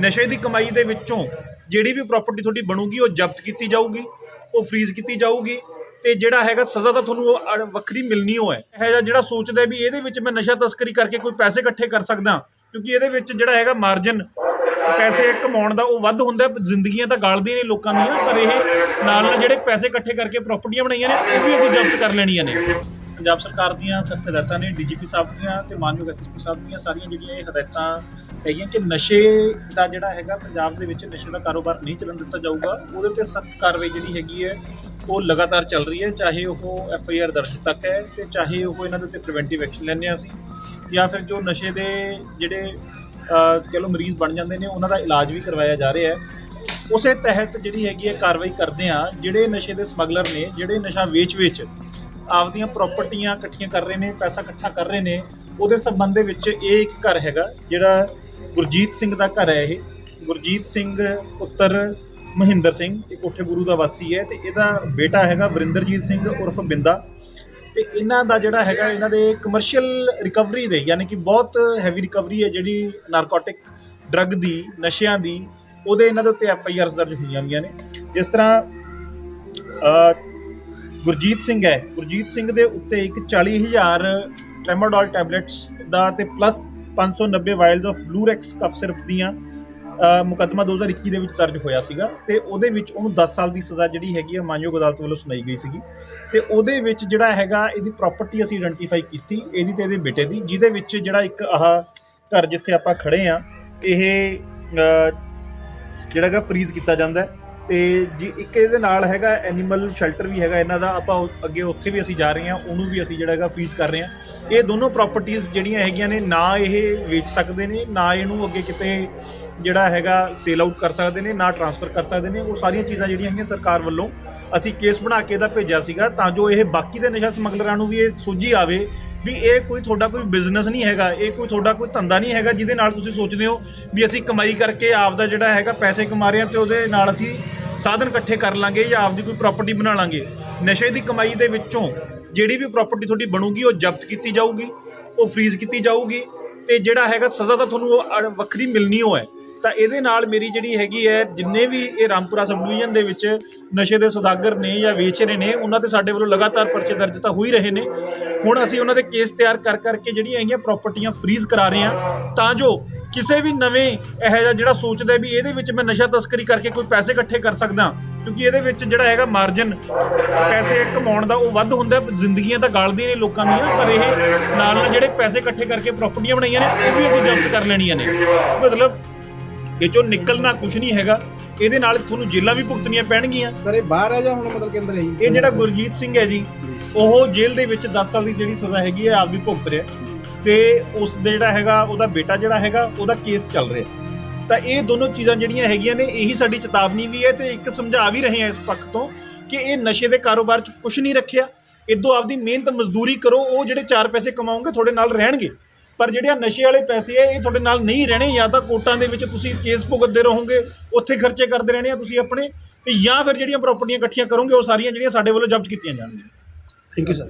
ਨਸ਼ੇ ਦੀ ਕਮਾਈ ਦੇ ਵਿੱਚੋਂ ਜਿਹੜੀ ਵੀ ਪ੍ਰਾਪਰਟੀ ਤੁਹਾਡੀ ਬਣੂਗੀ, ਉਹ ਜ਼ਬਤ ਕੀਤੀ ਜਾਊਗੀ, ਉਹ ਫ੍ਰੀਜ਼ ਕੀਤੀ ਜਾਊਗੀ ਤੇ ਜਿਹੜਾ ਹੈਗਾ ਸਜ਼ਾ ਤਾਂ ਤੁਹਾਨੂੰ ਉਹ ਵੱਖਰੀ ਮਿਲਣੀ ਹੋ ਹੈ। ਇਹ ਜਿਹੜਾ ਸੋਚਦਾ ਵੀ ਇਹਦੇ ਵਿੱਚ ਮੈਂ ਨਸ਼ਾ ਤਸਕਰੀ ਕਰਕੇ ਕੋਈ ਪੈਸੇ ਇਕੱਠੇ ਕਰ ਸਕਦਾ, ਕਿਉਂਕਿ ਇਹਦੇ ਵਿੱਚ ਜਿਹੜਾ ਹੈਗਾ ਮਾਰਜਨ ਪੈਸੇ ਕਮਾਉਣ ਦਾ ਉਹ ਵੱਧ ਹੁੰਦਾ ਜ਼ਿੰਦਗੀਆਂ ਤਾਂ ਗਾਲਦੀਆਂ ਨੇ ਲੋਕਾਂ ਦੀਆਂ, ਪਰ ਇਹ ਨਾਲ ਨਾਲ ਜਿਹੜੇ ਪੈਸੇ ਇਕੱਠੇ ਕਰਕੇ ਪ੍ਰਾਪਰਟੀਆਂ ਬਣਾਈਆਂ ਨੇ, ਉਹ ਵੀ ਅਸੀਂ ਜ਼ਬਤ ਕਰ ਲੈਣੀਆਂ ਨੇ। ਪੰਜਾਬ ਸਰਕਾਰ ਦੀਆਂ ਸਖਤ ਹਦਾਇਤਾਂ ਨੇ ਡੀਜੀਪੀ ਸਾਹਿਬ ਦੀਆਂ ਤੇ ਮਾਨਯੋਗ ਐਸਐਸਪੀ ਸਾਹਿਬ ਦੀਆਂ ਸਾਰੀਆਂ ਜਿਹੜੀਆਂ ਇਹ ਹਦਾਇਤਾਂ ਹੈਗੀਆਂ ਕਿ ਨਸ਼ੇ ਦਾ ਜਿਹੜਾ ਹੈਗਾ ਪੰਜਾਬ ਦੇ ਵਿੱਚ ਨਸ਼ੇ ਦਾ ਕਾਰੋਬਾਰ ਨਹੀਂ ਚੱਲਣ ਦਿੱਤਾ ਜਾਊਗਾ ਉਹਦੇ ਤੇ ਸਖਤ ਕਾਰਵਾਈ ਜਿਹੜੀ ਹੈਗੀ ਹੈ ਉਹ ਲਗਾਤਾਰ ਚੱਲ ਰਹੀ ਹੈ ਚਾਹੇ ਉਹ ਐਫ ਆਈ ਆਰ ਦਰਜ ਤੱਕ ਹੈ ਤੇ ਚਾਹੇ ਉਹ ਇਹਨਾਂ ਦੇ ਉੱਤੇ ਪ੍ਰੀਵੈਂਟਿਵ ਐਕਸ਼ਨ ਲੈਂਦੇ ਹਾਂ ਅਸੀਂ ਜਾਂ ਫਿਰ ਜੋ ਨਸ਼ੇ ਦੇ ਜਿਹੜੇ ਅਹ, ਕਹਿ ਲਓ ਮਰੀਜ਼ ਬਣ ਜਾਂਦੇ ਨੇ ਉਹਨਾਂ ਦਾ ਇਲਾਜ ਵੀ ਕਰਵਾਇਆ ਜਾ ਰਿਹਾ ਹੈ। ਉਸੇ ਤਹਿਤ ਜਿਹੜੀ ਹੈਗੀ ਹੈ ਕਾਰਵਾਈ ਕਰਦੇ ਆ ਜਿਹੜੇ ਨਸ਼ੇ ਦੇ ਸਮਗਲਰ ਨੇ ਜਿਹੜੇ ਨਸ਼ਾ ਵੇਚ-ਵੇਚ ਆਪਦੀਆਂ ਪ੍ਰਾਪਰਟੀਆਂ ਇਕੱਠੀਆਂ ਕਰ ਰਹੇ ਨੇ, ਪੈਸਾ ਇਕੱਠਾ ਕਰ ਰਹੇ ਨੇ, ਉਹਦੇ ਸੰਬੰਧ ਦੇ ਵਿੱਚ ਇਹ ਇੱਕ ਘਰ ਹੈਗਾ, ਜਿਹੜਾ ਗੁਰਜੀਤ ਸਿੰਘ ਦਾ ਘਰ ਹੈ ਇਹ। ਗੁਰਜੀਤ ਸਿੰਘ ਪੁੱਤਰ ਮਹਿੰਦਰ ਸਿੰਘ, ਇਹ ਕੋਠੇ ਗੁਰੂ ਦਾ ਵਾਸੀ ਹੈ ਤੇ ਇਹਦਾ ਬੇਟਾ ਹੈਗਾ ਵਰਿੰਦਰਜੀਤ ਸਿੰਘ ਉਰਫ ਬਿੰਦਾ। ਤੇ ਇਹਨਾਂ ਦਾ ਜਿਹੜਾ ਹੈਗਾ, ਇਹਨਾਂ ਦੇ ਕਮਰਸ਼ੀਅਲ ਰਿਕਵਰੀ ਦੇ, ਯਾਨੀ ਕਿ ਬਹੁਤ ਹੈਵੀ ਰਿਕਵਰੀ ਹੈ ਜਿਹੜੀ ਨਾਰਕੋਟਿਕ ਡਰੱਗ ਦੀ, ਨਸ਼ਿਆਂ ਦੀ, ਉਹਦੇ ਇਹਨਾਂ ਦੇ ਉੱਤੇ ਐਫ ਆਈ ਆਰਸ ਦਰਜ ਹੋਈਆਂ ਹੋਈਆਂ ਨੇ। ਜਿਸ ਤਰ੍ਹਾਂ ਗੁਰਜੀਤ ਸਿੰਘ ਹੈ। ਗੁਰਜੀਤ ਸਿੰਘ ਦੇ ਉੱਤੇ ਇੱਕ 40000 ਟ੍ਰੈਮਾਡੋਲ ਟੈਬਲੇਟਸ ਦਾ ਤੇ ਪਲੱਸ 590 ਵਾਇਲਸ ਆਫ ਬਲੂਰੈਕਸ ਕਫ ਸਿਰਪ ਦੀਆਂ ਅ, ਮੁਕੱਦਮਾ 2021 ਦੇ ਵਿੱਚ ਦਰਜ ਹੋਇਆ ਸੀਗਾ ਤੇ ਉਹਦੇ ਵਿੱਚ ਉਹਨੂੰ 10 ਸਾਲ ਦੀ ਸਜ਼ਾ ਜਿਹੜੀ ਹੈਗੀ ਆ ਮਾਨਯੋਗ ਅਦਾਲਤ ਵੱਲੋਂ ਸੁਣਾਈ ਗਈ ਸੀਗੀ। ਤੇ ਉਹਦੇ ਵਿੱਚ ਜਿਹੜਾ ਹੈਗਾ ਇਹਦੀ ਪ੍ਰਾਪਰਟੀ ਅਸੀਂ ਆਇਡੈਂਟੀਫਾਈ ਕੀਤੀ ਇਹਦੀ ਤੇ ਇਹਦੇ ਬੇਟੇ ਦੀ ਜਿਹਦੇ ਵਿੱਚ ਜਿਹੜਾ ਇੱਕ ਆਹ ਘਰ ਜਿੱਥੇ ਆਪਾਂ ਖੜੇ ਆ ਇਹ ਜਿਹੜਾ ਹੈਗਾ ਫ੍ਰੀਜ਼ ਕੀਤਾ ਜਾਂਦਾ ਹੈ। ਤੇ ਜੀ ਇੱਕ ਇਹਦੇ ਨਾਲ ਹੈਗਾ ਐਨੀਮਲ ਸ਼ੈਲਟਰ ਵੀ ਹੈਗਾ ਇਹਨਾਂ ਦਾ, ਆਪਾਂ ਅੱਗੇ ਉੱਥੇ ਵੀ ਅਸੀਂ ਜਾ ਰਹੇ ਹਾਂ, ਉਹਨੂੰ ਵੀ ਅਸੀਂ ਜਿਹੜਾ ਹੈਗਾ ਫੀਸ ਕਰ ਰਹੇ ਹਾਂ। ਇਹ ਦੋਨੋਂ ਪ੍ਰਾਪਰਟੀਆਂ ਜਿਹੜੀਆਂ ਹੈਗੀਆਂ ਨੇ, ਨਾ ਇਹ ਵੇਚ ਸਕਦੇ ਨੇ, ਨਾ ਇਹਨੂੰ ਅੱਗੇ ਕਿਤੇ ਜਿਹੜਾ ਹੈਗਾ ਸੇਲ ਆਊਟ ਕਰ ਸਕਦੇ ਨੇ, ਨਾ ਟ੍ਰਾਂਸਫਰ ਕਰ ਸਕਦੇ ਨੇ। ਉਹ ਸਾਰੀਆਂ ਚੀਜ਼ਾਂ ਜਿਹੜੀਆਂ ਹੈਗੀਆਂ ਸਰਕਾਰ ਵੱਲੋਂ ਅਸੀਂ ਕੇਸ ਬਣਾ ਕੇ ਇਹਦਾ ਭੇਜਿਆ ਸੀਗਾ, ਤਾਂ ਜੋ ਇਹ ਬਾਕੀ ਦੇ ਨਸ਼ਾ ਸਮਗਲਰਾਂ ਨੂੰ ਵੀ ਇਹ ਸੋਝੀ ਆਵੇ ਵੀ ਇਹ ਕੋਈ ਤੁਹਾਡਾ ਕੋਈ ਬਿਜ਼ਨਸ ਨਹੀਂ ਹੈਗਾ, ਇਹ ਕੋਈ ਤੁਹਾਡਾ ਕੋਈ ਧੰਦਾ ਨਹੀਂ ਹੈਗਾ, ਜਿਹਦੇ ਨਾਲ ਤੁਸੀਂ ਸੋਚਦੇ ਹੋ ਵੀ ਅਸੀਂ ਕਮਾਈ ਕਰਕੇ ਆਪ ਦਾ ਜਿਹੜਾ ਹੈਗਾ ਪੈਸੇ ਕਮਾ ਰਹੇ ਹਾਂ ਤੇ ਉਹਦੇ ਨਾਲ ਅਸੀਂ ਸਾਧਨ ਇਕੱਠੇ ਕਰ ਲਾਂਗੇ ਜਾਂ ਆਪਦੀ ਕੋਈ ਪ੍ਰਾਪਰਟੀ ਬਣਾ ਲਾਂਗੇ। ਨਸ਼ੇ ਦੀ ਕਮਾਈ ਦੇ ਵਿੱਚੋਂ ਜਿਹੜੀ ਵੀ ਪ੍ਰਾਪਰਟੀ ਤੁਹਾਡੀ ਬਣੂਗੀ, ਉਹ ਜ਼ਬਤ ਕੀਤੀ ਜਾਊਗੀ, ਉਹ ਫ੍ਰੀਜ਼ ਕੀਤੀ ਜਾਊਗੀ ਤੇ ਜਿਹੜਾ ਹੈਗਾ ਸਜ਼ਾ ਤਾਂ ਤੁਹਾਨੂੰ ਉਹ ਵੱਖਰੀ ਮਿਲਣੀ ਹੋ ਹੈ। ਤਾਂ ਇਹਦੇ ਨਾਲ ਮੇਰੀ ਜਿਹੜੀ ਹੈਗੀ ਹੈ, ਜਿੰਨੇ ਵੀ ਇਹ ਰਾਮਪੁਰਾ ਸਬ ਡਿਵੀਜ਼ਨ ਦੇ ਵਿੱਚ ਨਸ਼ੇ ਦੇ ਸੌਦਾਗਰ ਨੇ ਜਾਂ ਵੇਚ ਰਹੇ ਨੇ, ਉਹਨਾਂ ਤੇ ਸਾਡੇ ਵੱਲੋਂ ਲਗਾਤਾਰ ਪਰਚੇ ਦਰਜ ਤਾਂ ਹੋ ਹੀ ਰਹੇ ਨੇ। ਹੁਣ ਅਸੀਂ ਉਹਨਾਂ ਦੇ ਕੇਸ ਤਿਆਰ ਕਰ ਕਰਕੇ ਜਿਹੜੀਆਂ ਹੈਗੀਆਂ ਪ੍ਰਾਪਰਟੀਆਂ ਫ੍ਰੀਜ਼ ਕਰਾ ਰਹੇ ਹਾਂ। ਤਾਂ ਜੋ ਕਿਸੇ ਵੀ ਨਵੇਂ ਇਹੋ ਜਿਹਾ ਜਿਹੜਾ ਸੋਚਦਾ ਵੀ ਇਹਦੇ ਵਿੱਚ ਮੈਂ ਨਸ਼ਾ ਤਸਕਰੀ ਕਰਕੇ ਕੋਈ ਪੈਸੇ ਇਕੱਠੇ ਕਰ ਸਕਦਾ ਕਿਉਂਕਿ ਇਹਦੇ ਵਿੱਚ ਜਿਹੜਾ ਹੈਗਾ ਮਾਰਜਨ ਪੈਸੇ ਕਮਾਉਣ ਦਾ ਉਹ ਵੱਧ ਹੁੰਦਾ। ਜ਼ਿੰਦਗੀਆਂ ਤਾਂ ਗਾਲਦੀਆਂ ਨੇ ਲੋਕਾਂ ਦੀਆਂ ਪਰ ਇਹ ਨਾਲ ਨਾਲ ਜਿਹੜੇ ਪੈਸੇ ਇਕੱਠੇ ਕਰਕੇ ਪ੍ਰਾਪਰਟੀਆਂ ਬਣਾਈਆਂ ਨੇ ਉਹ ਵੀ ਅਸੀਂ ਜ਼ਬਤ ਕਰ ਲੈਣੀਆਂ ਨੇ ਮਤਲਬ ਇਹ ਚੋਂ ਨਿਕਲਣਾ ਕੁਝ ਨਹੀਂ ਹੈਗਾ ਇਹਦੇ ਨਾਲ ਤੁਹਾਨੂੰ ਜੇਲਾਂ ਵੀ ਭੁਗਤਣੀਆਂ ਪੈਣਗੀਆਂ ਸਰ ਇਹ ਬਾਹਰ ਹੈ ਜਾਂ ਹੁਣ ਮਤਲਬ ਕੇ ਅੰਦਰ ਹੈ ਜੀ? ਇਹ ਜਿਹੜਾ ਗੁਰਜੀਤ ਸਿੰਘ ਹੈ ਜੀ ਉਹ ਜੇਲ੍ਹ ਦੇ ਵਿੱਚ 10 ਸਾਲ ਦੀ ਜਿਹੜੀ ਸਜ਼ਾ ਹੈਗੀ ਹੈ ਆਪਦੀ ਭੁਗਤ ਰਿਹਾ ਤੇ ਉਸ ਦੇ ਜਿਹੜਾ ਹੈਗਾ, ਉਹਦਾ ਬੇਟਾ ਜਿਹੜਾ ਹੈਗਾ, ਉਹਦਾ ਕੇਸ ਚੱਲ ਰਿਹਾ। ਤਾਂ ਇਹ ਦੋਨੋਂ ਚੀਜ਼ਾਂ ਜਿਹੜੀਆਂ ਹੈਗੀਆਂ ਨੇ, ਇਹੀ ਸਾਡੀ ਚੇਤਾਵਨੀ ਵੀ ਹੈ ਤੇ ਇੱਕ ਸਮਝਾ ਵੀ ਰਹੇ ਹਾਂ ਇਸ ਪੱਖ ਤੋਂ ਕਿ ਇਹ ਨਸ਼ੇ ਦੇ ਕਾਰੋਬਾਰ 'ਚ ਕੁਝ ਨਹੀਂ ਰੱਖਿਆ। ਇਦੋਂ ਆਪਦੀ ਮਿਹਨਤ ਮਜ਼ਦੂਰੀ ਕਰੋ, ਉਹ ਜਿਹੜੇ ਚਾਰ ਪੈਸੇ ਕਮਾਓਗੇ, ਤੁਹਾਡੇ ਨਾਲ ਰਹਿਣਗੇ। ਪਰ ਜਿਹੜੇ ਨਸ਼ੇ ਵਾਲੇ ਪੈਸੇ ਹੈ ਇਹ ਤੁਹਾਡੇ ਨਾਲ ਨਹੀਂ ਰਹਿਣੇ, ਜਾਂ ਤਾਂ ਕੋਰਟਾਂ ਦੇ ਵਿੱਚ ਤੁਸੀਂ ਕੇਸ ਭੁਗਤਦੇ ਰਹੋਗੇ, ਉੱਥੇ ਖਰਚੇ ਕਰਦੇ ਰਹਿਣੇ ਆ ਤੁਸੀਂ ਆਪਣੇ, ਤੇ ਜਾਂ ਫਿਰ ਜਿਹੜੀਆਂ ਪ੍ਰਾਪਰਟੀਆਂ ਇਕੱਠੀਆਂ ਕਰੋਗੇ, ਉਹ ਸਾਰੀਆਂ ਜਿਹੜੀਆਂ ਸਾਡੇ ਵੱਲੋਂ ਜ਼ਬਤ ਕੀਤੀਆਂ ਜਾਣਗੀਆਂ। Thank you sir